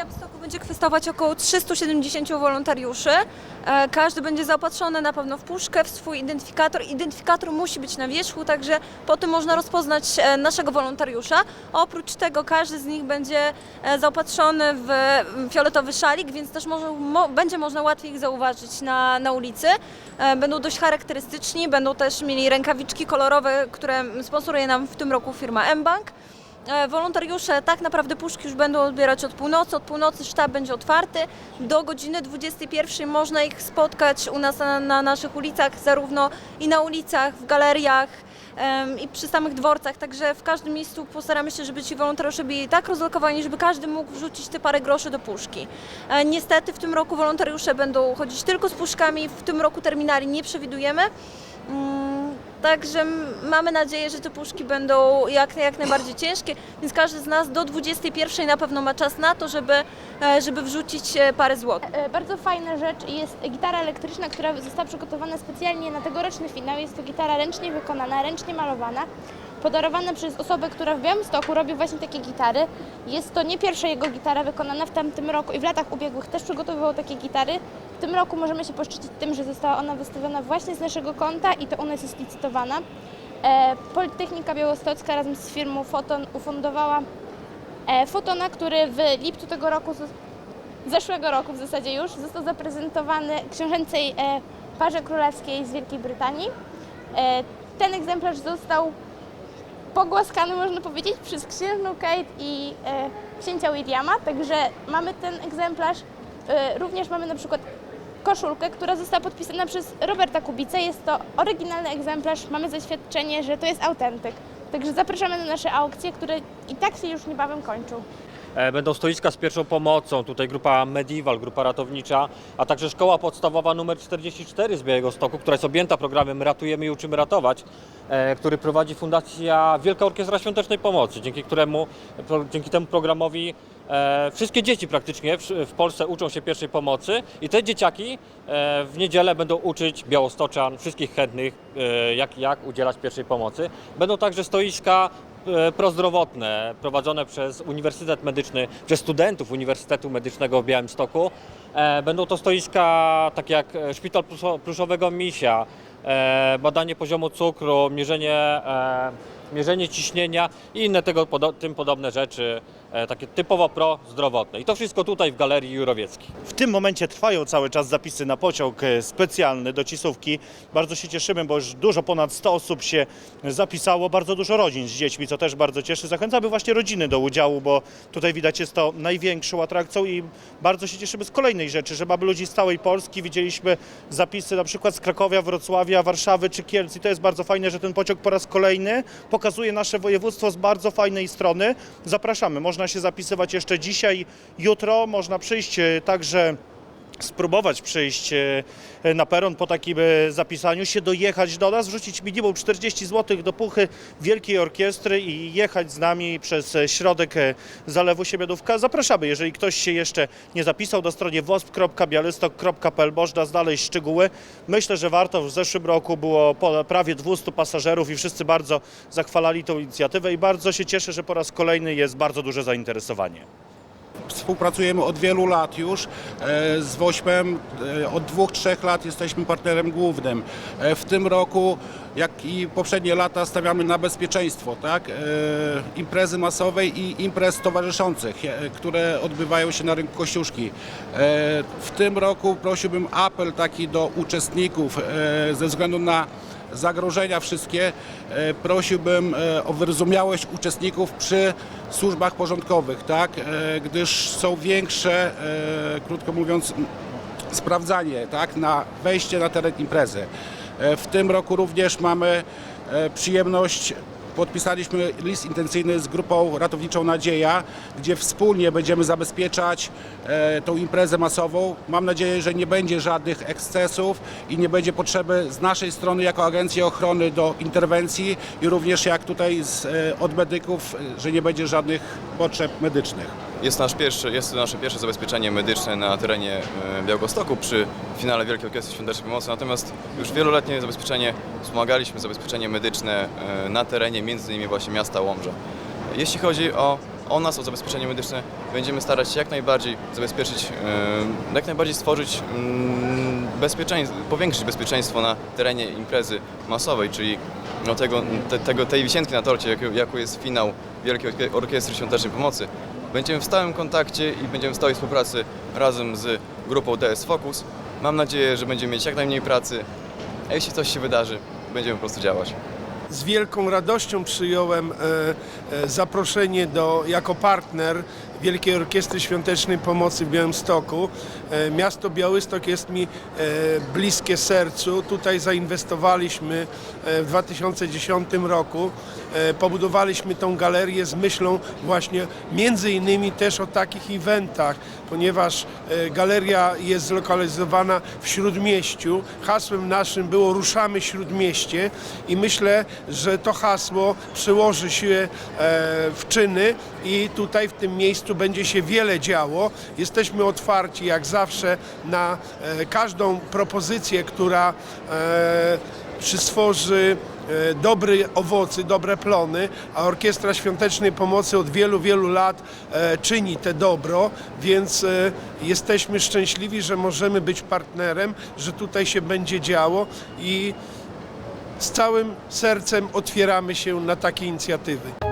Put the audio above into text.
Białymstoku będzie kwestować około 370 wolontariuszy. E, Każdy będzie zaopatrzony na pewno w puszkę, w swój identyfikator. Identyfikator musi być na wierzchu, także po tym można rozpoznać e, naszego wolontariusza. Oprócz tego każdy z nich będzie e, zaopatrzony w fioletowy szalik, więc też może, mo, będzie można łatwiej ich zauważyć na, na ulicy. Będą dość charakterystyczni, będą też mieli rękawiczki kolorowe, które sponsoruje nam w tym roku firma mBank. E, Wolontariusze tak naprawdę puszki już będą odbierać od północy. Od północy sztab będzie otwarty. Do godziny 21 można ich spotkać u nas na, na naszych ulicach, zarówno i na ulicach, w galeriach i przy samych dworcach. Także w każdym miejscu postaramy się, żeby ci wolontariusze byli tak rozlokowani, żeby każdy mógł wrzucić te parę groszy do puszki. E, Niestety w tym roku wolontariusze będą chodzić tylko z puszkami. W tym roku terminali nie przewidujemy. Także mamy nadzieję, że te puszki będą jak, jak najbardziej ciężkie, więc każdy z nas do 21 na pewno ma czas na to, żeby, e, żeby wrzucić e, parę złotych. E, Bardzo fajna rzecz jest gitara elektryczna, która została przygotowana specjalnie na tegoroczny finał. Jest to gitara ręcznie wykonana, ręcznie malowana, podarowana przez osobę, która w Białymstoku robi właśnie takie gitary. Jest to nie pierwsza jego gitara wykonana w tamtym roku i w latach ubiegłych też przygotowywał takie gitary. W tym roku możemy się poszczycić tym, że została ona wystawiona właśnie z naszego konta i to u nas jest licytowana. E, Politechnika Białostocka razem z firmą Foton ufundowała e, Fotona, który w lipcu tego roku zeszłego roku w zasadzie już został zaprezentowany książęcej e, parze królewskiej z Wielkiej Brytanii. Ten egzemplarz został pogłaskany, można powiedzieć, przez księżną Kate i e, księcia Williama, także mamy ten egzemplarz. E, również mamy na przykład koszulkę, która została podpisana przez Roberta Kubicę. Jest to oryginalny egzemplarz, mamy zaświadczenie, że to jest autentyk. Także zapraszamy na nasze aukcje, które i tak się już niebawem kończą. E, Będą stoiska z pierwszą pomocą, tutaj grupa Medieval, grupa ratownicza, a także szkoła podstawowa numer 44 z Białego Stoku, która jest objęta programem Ratujemy i uczymy ratować, e, który prowadzi Fundacja Wielka Orkiestra Świątecznej Pomocy, dzięki któremu, dzięki temu programowi e, wszystkie dzieci praktycznie w, Polsce uczą się pierwszej pomocy i te dzieciaki w niedzielę będą uczyć białostoczan, wszystkich chętnych, jak, jak udzielać pierwszej pomocy. Będą także stoiska prozdrowotne prowadzone przez Uniwersytet Medyczny, przez studentów Uniwersytetu Medycznego w Białymstoku. E, Będą to stoiska takie jak e, Szpital Pluszowego Misia, e, badanie poziomu cukru, mierzenie, e, mierzenie ciśnienia i inne tego tym podobne rzeczy, e, takie typowo prozdrowotne. I to wszystko tutaj w Galerii Jurowieckiej. W tym momencie trwają cały czas zapisy na pociąg e, specjalny do Cisówki. Bardzo się cieszymy, bo już dużo ponad 100 osób się zapisało, bardzo dużo rodzin z dziećmi, co też bardzo cieszy. Zachęcamy właśnie rodziny do udziału, bo tutaj widać jest to największą atrakcją i bardzo się cieszymy z kolejnej rzeczy, że mamy ludzi z całej Polski. Widzieliśmy zapisy na przykład z Krakowia, Wrocławia, Warszawy czy Kielc i to jest bardzo fajne, że ten pociąg po raz kolejny pokazuje nasze województwo z bardzo fajnej strony. Zapraszamy, można się zapisywać jeszcze dzisiaj, jutro, można przyjść e, także spróbować przyjść e, na peron po takim e, zapisaniu się, dojechać do nas, wrzucić minimum 40 zł do puchy Wielkiej Orkiestry i jechać z nami przez e, środek Zalewu Siemianówka. Zapraszamy, jeżeli ktoś się jeszcze nie zapisał, na stronie wosp.bialystok.pl można znaleźć szczegóły. Myślę, że warto. W zeszłym roku było prawie 200 pasażerów i wszyscy bardzo zachwalali tą inicjatywę i bardzo się cieszę, że po raz kolejny jest bardzo duże zainteresowanie. Współpracujemy od wielu lat już e, z Wośpem. E, Od dwóch, trzech lat jesteśmy partnerem głównym. E, W tym roku, jak i poprzednie lata, stawiamy na bezpieczeństwo, tak? Imprezy masowej i imprez towarzyszących, które odbywają się na rynku Kościuszki. W tym roku prosiłbym apel taki do uczestników ze względu na zagrożenia wszystkie, e, prosiłbym e, o wyrozumiałość uczestników przy służbach porządkowych, tak? E, gdyż są większe, krótko mówiąc, sprawdzanie tak? na wejście na teren imprezy. W tym roku również mamy przyjemność Podpisaliśmy list intencyjny z grupą ratowniczą Nadzieja, gdzie wspólnie będziemy zabezpieczać e, tą imprezę masową. Mam nadzieję, że nie będzie żadnych ekscesów i nie będzie potrzeby z naszej strony jako Agencji Ochrony do interwencji i również jak tutaj z, e, od medyków, e, że nie będzie żadnych potrzeb medycznych. Jest, nasz pierwszy, jest to nasze pierwsze zabezpieczenie medyczne na terenie e, Białegostoku przy finale Wielkiej Orkiestry Świątecznej Pomocy, natomiast już wieloletnie zabezpieczenie, wspomagaliśmy zabezpieczenie medyczne e, na terenie między innymi właśnie miasta Łomża. Jeśli chodzi o o nas, o zabezpieczenie medyczne będziemy starać się jak najbardziej zabezpieczyć, e, jak najbardziej stworzyć mm, bezpieczeństwo, powiększyć bezpieczeństwo na terenie imprezy masowej, czyli no tego, te, tego, tej wisienki na torcie, jaką, jaką jest finał Wielkiej Orkie- Orkiestry Świątecznej Pomocy. Będziemy w stałym kontakcie i będziemy w stałej współpracy razem z grupą DS Focus. Mam nadzieję, że będziemy mieć jak najmniej pracy, a jeśli coś się wydarzy, będziemy po prostu działać. Z wielką radością przyjąłem e, e, zaproszenie do, jako partner Wielkiej Orkiestry Świątecznej Pomocy w Białymstoku. E, Miasto Białystok jest mi e, bliskie sercu. Tutaj zainwestowaliśmy e, w 2010 roku. Pobudowaliśmy tą galerię z myślą właśnie między innymi też o takich eventach, ponieważ galeria jest zlokalizowana w Śródmieściu. Hasłem naszym było Ruszamy Śródmieście i myślę, że to hasło przełoży się w czyny i tutaj w tym miejscu będzie się wiele działo. Jesteśmy otwarci jak zawsze na e, każdą propozycję, która e, przystworzy e, dobre owoce, dobre plony, a Orkiestra Świątecznej Pomocy od wielu, wielu lat czyni te dobro, więc jesteśmy szczęśliwi, że możemy być partnerem, że tutaj się będzie działo i z całym sercem otwieramy się na takie inicjatywy.